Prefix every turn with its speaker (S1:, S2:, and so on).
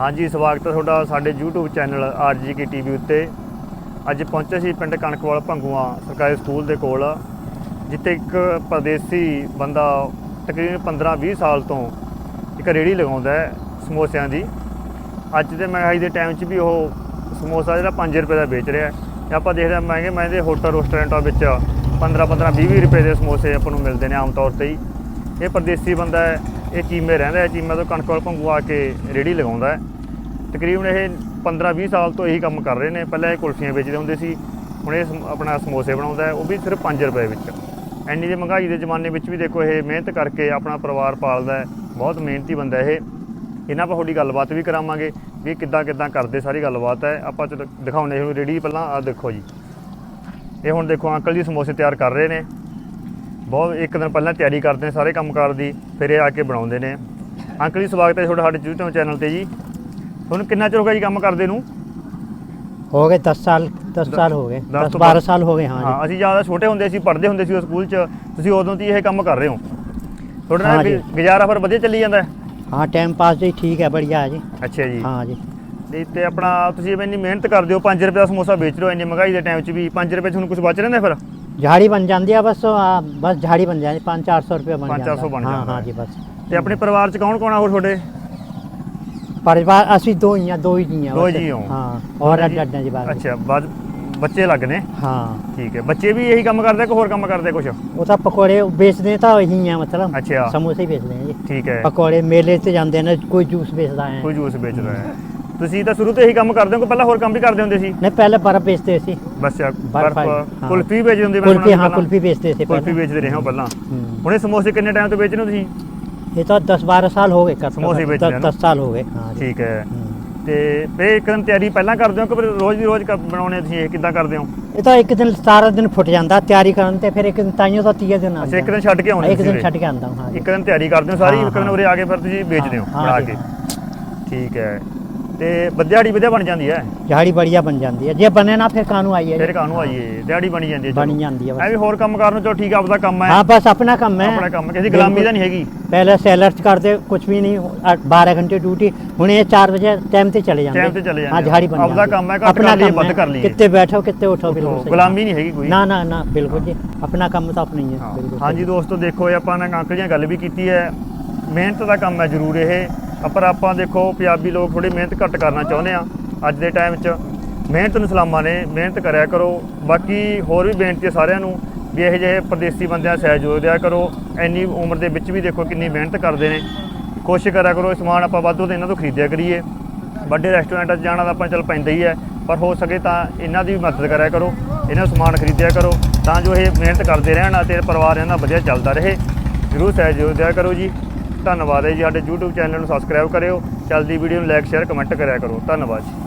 S1: ਹਾਂਜੀ, ਸਵਾਗਤ ਹੈ ਤੁਹਾਡਾ ਸਾਡੇ YouTube ਚੈਨਲ ਆਰਜੀਕੇ ਟੀਵੀ ਉੱਤੇ। ਅੱਜ ਪਹੁੰਚੇ ਸੀ ਪਿੰਡ ਕਣਕਵਾਲ ਭੰਗੂਆਂ ਸਰਕਾਰੀ ਸਕੂਲ ਦੇ ਕੋਲ, ਜਿੱਥੇ ਇੱਕ ਪਰਦੇਸੀ ਬੰਦਾ ਤਕਰੀਬਨ 15-20 ਸਾਲ ਤੋਂ ਇੱਕ ਰੇੜੀ ਲਗਾਉਂਦਾ ਹੈ ਸਮੋਸਿਆਂ ਦੀ। ਅੱਜ ਦੇ ਮਹਿੰਗਾਈ ਦੇ ਟਾਈਮ 'ਚ ਵੀ ਉਹ ਸਮੋਸਾ ਜਿਹੜਾ 5 ਰੁਪਏ ਦਾ ਵੇਚ ਰਿਹਾ ਹੈ। ਆਪਾਂ ਦੇਖਦੇ ਹਾਂ ਮਹਿੰਗੇ ਮਹਿੰਗੇ ਹੋਟਲ ਰੈਸਟੋਰੈਂਟਾਂ ਵਿੱਚ 15-15 20-20 ਰੁਪਏ ਦੇ ਸਮੋਸੇ ਆਪਾਂ ਨੂੰ ਮਿਲਦੇ ਨੇ ਆਮ ਤੌਰ ਤੇ ਹੀ। ਇਹ ਪਰਦੇਸੀ ਬੰਦਾ ਹੈ ਇਹ ਚੀਮੇ ਰਹਿੰਦਾ ਹੈ ਚੀਮੇ ਤੋਂ ਕਣਕਵਾਲ ਭੰਗੂ ਆ ਕੇ ਰੇੜੀ ਲਗਾਉਂਦਾ ਹੈ। ਤਕਰੀਬਨ ਇਹ 15-20 ਸਾਲ ਤੋਂ ਇਹੀ ਕੰਮ ਕਰ ਰਹੇ ਨੇ। ਪਹਿਲਾਂ ਇਹ ਕੁਲਫੀਆਂ ਵੇਚਦੇ ਹੁੰਦੇ ਸੀ, ਹੁਣ ਇਹ ਸਮ- ਆਪਣਾ ਸਮੋਸੇ ਬਣਾਉਂਦਾ ਹੈ। ਉਹ ਵੀ ਸਿਰਫ 5 ਰੁਪਏ ਵਿੱਚ। ਐਨੀ ਦੀ ਮਹਿੰਗਾਈ ਦੇ ਜ਼ਮਾਨੇ ਵਿੱਚ ਵੀ ਦੇਖੋ, ਇਹ ਮਿਹਨਤ ਕਰਕੇ ਆਪਣਾ ਪਰਿਵਾਰ ਪਾਲਦਾ ਹੈ। ਬਹੁਤ ਮਿਹਨਤੀ ਬੰਦਾ ਇਹ। ਇਹਨਾਂ ਆਪਾਂ ਤੁਹਾਡੀ ਗੱਲਬਾਤ ਵੀ ਕਰਾਵਾਂਗੇ, ਵੀ ਕਿੱਦਾਂ ਕਿੱਦਾਂ ਕਰਦੇ ਸਾਰੀ ਗੱਲਬਾਤ ਹੈ। ਆਪਾਂ ਚਲੋ ਦਿਖਾਉਂਦੇ ਹਾਂ ਰੇੜੀ ਪਹਿਲਾਂ ਆ ਦੇਖੋ ਜੀ। ਇਹ ਹੁਣ ਦੇਖੋ, ਅੰਕਲ ਜੀ ਸਮੋਸੇ ਤਿਆਰ ਕਰ ਰਹੇ ਨੇ। ਬਹੁਤ ਇੱਕ ਦਿਨ ਪਹਿਲਾਂ ਤਿਆਰੀ ਕਰਦੇ ਨੇ ਸਾਰੇ ਕੰਮਕਾਰ ਦੀ ਫਿਰ ਇਹ ਆ ਕੇ ਬਣਾਉਂਦੇ ਨੇ। ਅੰਕਲ ਜੀ ਸਵਾਗਤ ਹੈ ਤੁਹਾਡਾ ਸਾਡੇ YouTube ਚੈਨਲ ਤੇ ਜੀ। ਤੁਹਾਨੂੰ ਕਿੰਨਾ ਚਿਰ ਹੋ ਗਿਆ ਜੀ ਕੰਮ ਕਰਦੇ ਨੂੰ?
S2: ਹੋ ਗਏ 10 ਸਾਲ 10 ਸਾਲ ਹੋ ਗਏ। 10 12 ਸਾਲ ਹੋ ਗਏ ਹਾਂ
S1: ਹਾਂ ਅਸੀਂ ਜ਼ਿਆਦਾ ਛੋਟੇ ਹੁੰਦੇ ਸੀ ਪੜ੍ਹਦੇ ਹੁੰਦੇ ਸੀ ਸਕੂਲ 'ਚ। ਤੁਸੀਂ ਉਦੋਂ ਤੋਂ ਇਹ ਕੰਮ ਕਰ ਰਹੇ ਹੋ। ਤੁਹਾਡਾ ਨਾਲ ਗੁਜ਼ਾਰਾ ਫਿਰ ਵਧੀਆ ਚੱਲੀ ਜਾਂਦਾ? ਹਾਂ
S2: ਟਾਈਮ ਪਾਸ ਜੀ ਠੀਕ ਹੈ ਬੜੀਆ ਜੀ।
S1: ਅੱਛਾ ਜੀ।
S2: ਹਾਂ ਜੀ।
S1: ਤੇ ਆਪਣਾ ਤੁਸੀਂ ਇੰਨੀ ਮਿਹਨਤ ਕਰਦੇ ਹੋ 5 ਰੁਪਏ ਦਾ ਸਮੋਸਾ ਵੇਚ ਰਹੇ ਹੋ ਇੰਨੀ ਮਹਿੰਗਾਈ ਦੇ ਟਾਈਮ 'ਚ ਵੀ 5 ਰੁਪਏ ਤੁਹਾਨੂੰ ਕੁਝ ਬਚ ਰਹਿੰਦਾ ਫਿਰ?
S2: ਝਾੜੀ ਬਣ ਜਾਂਦੀ ਆ ਬਸ ਬਸ ਝਾੜੀ ਬਣ ਜਾਂਦੀ
S1: 5-400 ਰੁਪਏ
S2: ਬਣ
S1: ਪੰਜ ਚਾਰ
S2: ਸੌ
S1: ਬਣ
S2: ਜਾਂਦਾ
S1: ਹਾਂ
S2: ਜੀ ਬਸ
S1: ਤੇ ਆਪਣੇ ਪਰਿਵਾਰ ਚ ਕੌਣ ਕੌਣ ਆ ਹੋਰ ਤੁਹਾਡੇ
S2: ਪਰਿਵਾਰ ਅਸੀਂ ਦੋ ਹੀ ਆ ਦੋ ਹੀ
S1: ਜੀ
S2: ਆ
S1: ਦੋ ਜੀ
S2: ਹਾਂ ਔਰ ਅੱਡ ਅੱਡ ਜੀ ਬਾਅਦ
S1: ਅੱਛਾ ਬਾਅਦ ਬੱਚੇ ਲੱਗ ਨੇ
S2: ਹਾਂ
S1: ਠੀਕ ਹੈ ਬੱਚੇ ਵੀ ਇਹੀ ਕੰਮ ਕਰਦੇ ਆ ਹੋਰ ਕੰਮ ਕਰਦੇ
S2: ਕੁਛ ਉਹ ਤਾਂ ਪਕੌੜੇ ਵੇਚਦੇ ਤਾਂ ਇਹੀ
S1: ਆ
S2: ਮਤਲਬ ਸਮੋਸੇ ਵੇਚਦੇ ਆ ਜੀ
S1: ਠੀਕ ਹੈ
S2: ਪਕੌੜੇ ਮੇਲੇ ਤੇ ਜਾਂਦੇ ਨੇ ਕੋਈ ਜੂਸ ਵੇਚਦਾ ਹੈ
S1: ਕੋਈ ਜੂਸ ਵੇਚਦਾ ਹੈ ਤੁਸੀਂ ਤਾਂ ਸ਼ੁਰੂ ਤੋਂ ਇਹੀ ਕੰਮ ਕਰਦੇ ਹੋ ਕਿ ਪਹਿਲਾਂ ਹੋਰ ਕੰਮ ਵੀ ਕਰਦੇ ਹੁੰਦੇ ਸੀ
S2: नहीं पहले बर्फ बेचते थे
S1: ਬਸ ਆ
S2: बर्फ
S1: ਬਰਫ
S2: हाँ।
S1: ਕੁਲਫੀ ਵੇਚਦੇ ਹੁੰਦੇ ਮੈਂ
S2: कुल्फी
S1: ਸੁਣਿਆ
S2: हाँ
S1: ਪਹਿਲਾਂ।
S2: कुल्फी बेचते थे
S1: ਕੁਲਫੀ
S2: पहले
S1: ਵੇਚਦੇ ਰਹੇ ਹੋ ਪਹਿਲਾਂ
S2: हम्म।
S1: ਹੁਣ ਇਹ ਸਮੋਸੇ ਕਿੰਨੇ ਟਾਈਮ ਤੋਂ ਵੇਚ ਰਹੇ ਹੋ ਤੁਸੀਂ
S2: ये तो दस बारह साल हो गए करते
S1: समोसे बेच
S2: दस
S1: रहे हैं ना?
S2: दस साल हो गए हाँ जी
S1: ਠੀਕ ਹੈ
S2: हम्म।
S1: ਤੇ ਫੇ ਇੱਕ ਦਿਨ ਤਿਆਰੀ ਪਹਿਲਾਂ ਕਰਦੇ ਹੋ ਕਿ ਫਿਰ ਰੋਜ਼ ਦੀ ਰੋਜ਼ ਕ- ਬਣਾਉਣੇ ਤੁਸੀਂ ਇਹ ਕਿੱਦਾਂ ਕਰਦੇ ਹੋ
S2: ਇਹ ਤਾਂ ਇੱਕ ਦਿਨ ਸਾਰਾ ਦਿਨ ਫੁੱਟ ਜਾਂਦਾ ਤਿਆਰੀ ਕਰਨ ਤੇ ਫਿਰ ਇੱਕ ਦਿਨ ਤਾਈਓ ਤਾਂ ਤੀਏ ਦਿਨ
S1: ਅੱਛਾ ਇੱਕ ਦਿਨ ਛੱਡ ਕੇ ਆਉਂਦੇ
S2: ਇੱਕ ਦਿਨ
S1: ਤੁਸੀਂ
S2: ਛੱਡ ਕੇ ਆਂਦਾ ਹਾਂ ਜੀ
S1: ਇੱਕ ਦਿਨ ਤਿਆਰੀ ਕਰਦੇ ਹੋ ਸਾਰੀ
S2: ਹਾਂ,
S1: ਇੱਕ ਦਿਨ
S2: ਹਾਂ।
S1: ਉਰੇ ਆ ਕੇ ਫਿਰ ਤੁਸੀਂ ਵੇਚਦੇ ਹੋ
S2: ਹਾਂ,
S1: ਬਣਾ
S2: ਜੀ,
S1: ਕੇ ਠੀਕ ਹੈ ਤੇ ਦਿਹਾੜੀ ਵਧੀਆ ਬਣ ਜਾਂਦੀ ਹੈ
S2: ਝਾੜੀ ਬੜੀਆ ਬਣ ਜਾਂਦੀ ਹੈ ਜੇ ਬਣੇ ਨਾ ਫਿਰ ਕਾਨੂੰ ਆਈਏ
S1: ਫਿਰ ਕਾਹਨੂੰ ਆਈਏ ਦਿਹਾੜੀ ਬਣੀ ਜਾਂਦੀ ਹੈ
S2: ਬਣ
S1: ਚਲੋ।
S2: ਜਾਂਦੀ ਹੈ
S1: ਐ ਵੀ
S2: ਬਸ
S1: ਹੋਰ ਕੰਮ ਕਰਨ ਨੂੰ ਚਲੋ ਠੀਕ ਆ ਆਪਦਾ ਕੰਮ ਹੈ
S2: हाँ बस अपना काम है
S1: ਆਪਣਾ ਕੰਮ ਕਿਸੇ ਗੁਲਾਮੀ ਦਾ ਨਹੀਂ ਹੈਗੀ
S2: पहले सेलर करते कुछ भी नहीं बारह घंटे ड्यूटी हूँ ये चार बजे टाइम से चले जाते
S1: Time ਤੇ ਚਲੇ
S2: हाँ
S1: ਜਾਂਦੇ
S2: झाड़ी बन
S1: ਆਪਦਾ
S2: जाती
S1: ਕੰਮ ਹੈ, ਘੱਟ ਕਰ ਲਈਏ, ਵੱਧ ਕਰ ਲਈਏ।
S2: कितने बैठो कितने उठो बिल्कुल सही।
S1: ਗੁਲਾਮੀ ਨਹੀਂ ਹੈਗੀ ਕੋਈ
S2: ना ना ना बिल्कुल जी अपना काम तो अपना ही है
S1: ਹਾਂ।
S2: बिल्कुल
S1: ਹਾਂਜੀ
S2: सही।
S1: ਦੋਸਤੋ ਦੇਖੋ ਇਹ ਆਪਾਂ ਨੇ ਅੰਕਲ ਦੀਆਂ ਗੱਲ ਵੀ ਕੀਤੀ ਹੈ ਮਿਹਨਤ ਦਾ ਕੰਮ ਹੈ ਜ਼ਰੂਰ ਇਹ ਪਰ ਆਪਾਂ ਦੇਖੋ ਪੰਜਾਬੀ ਲੋਕ ਥੋੜੀ ਮਿਹਨਤ ਘੱਟ ਕਰਨਾ ਚਾਹੁੰਦੇ ਆ ਅੱਜ ਦੇ ਟਾਈਮ 'ਚ। ਮਿਹਨਤ ਨੂੰ ਸਲਾਮਾਂ ਨੇ, ਮਿਹਨਤ ਕਰਿਆ ਕਰੋ। ਬਾਕੀ ਹੋਰ ਵੀ ਬੇਨਤੀ ਹੈ ਸਾਰਿਆਂ ਨੂੰ ਵੀ ਇਹੋ ਜਿਹੇ ਪਰਦੇਸੀ ਬੰਦਿਆਂ ਸਹਿਯੋਗ ਦਿਆ ਕਰੋ। ਇੰਨੀ ਉਮਰ ਦੇ ਵਿੱਚ ਵੀ ਦੇਖੋ ਕਿੰਨੀ ਮਿਹਨਤ ਕਰਦੇ ਨੇ। ਕੋਸ਼ਿਸ਼ ਕਰਿਆ ਕਰੋ ਇਹ ਸਮਾਨ ਆਪਾਂ ਵਾਧੂ ਤੇ ਇਹਨਾਂ ਤੋਂ ਖਰੀਦਿਆ ਕਰੀਏ। ਵੱਡੇ ਰੈਸਟੋਰੈਂਟਾਂ 'ਚ ਜਾਣਾ ਤਾਂ ਆਪਾਂ ਚੱਲ ਪੈਂਦਾ ਹੀ ਹੈ ਪਰ ਹੋ ਸਕੇ ਤਾਂ ਇਹਨਾਂ ਦੀ ਵੀ ਮਦਦ ਕਰਿਆ ਕਰੋ। ਇਹਨਾਂ ਤੋਂ ਸਮਾਨ ਖਰੀਦਿਆ ਕਰੋ। ਤਾਂ ਜੋ ਇਹ ਮਿਹਨਤ ਕਰਦੇ ਰਹਿਣ ਅਤੇ ਪਰਿਵਾਰ ਇਹਨਾਂ ਦਾ ਵਧੀਆ ਚੱਲਦਾ ਰਹੇ। ਜ਼ਰੂਰ ਸਹਿਯੋਗ ਦਿਆ ਕਰੋ ਜੀ। ਧੰਨਵਾਦ ਹੈ ਜੀ। ਸਾਡੇ YouTube ਚੈਨਲ ਨੂੰ ਸਬਸਕ੍ਰਾਈਬ ਕਰਿਓ। ਚੱਲਦੀ ਵੀਡੀਓ ਨੂੰ ਲਾਈਕ ਸ਼ੇਅਰ ਕਮੈਂਟ ਕਰਿਆ ਕਰੋ। ਧੰਨਵਾਦ ਜੀ।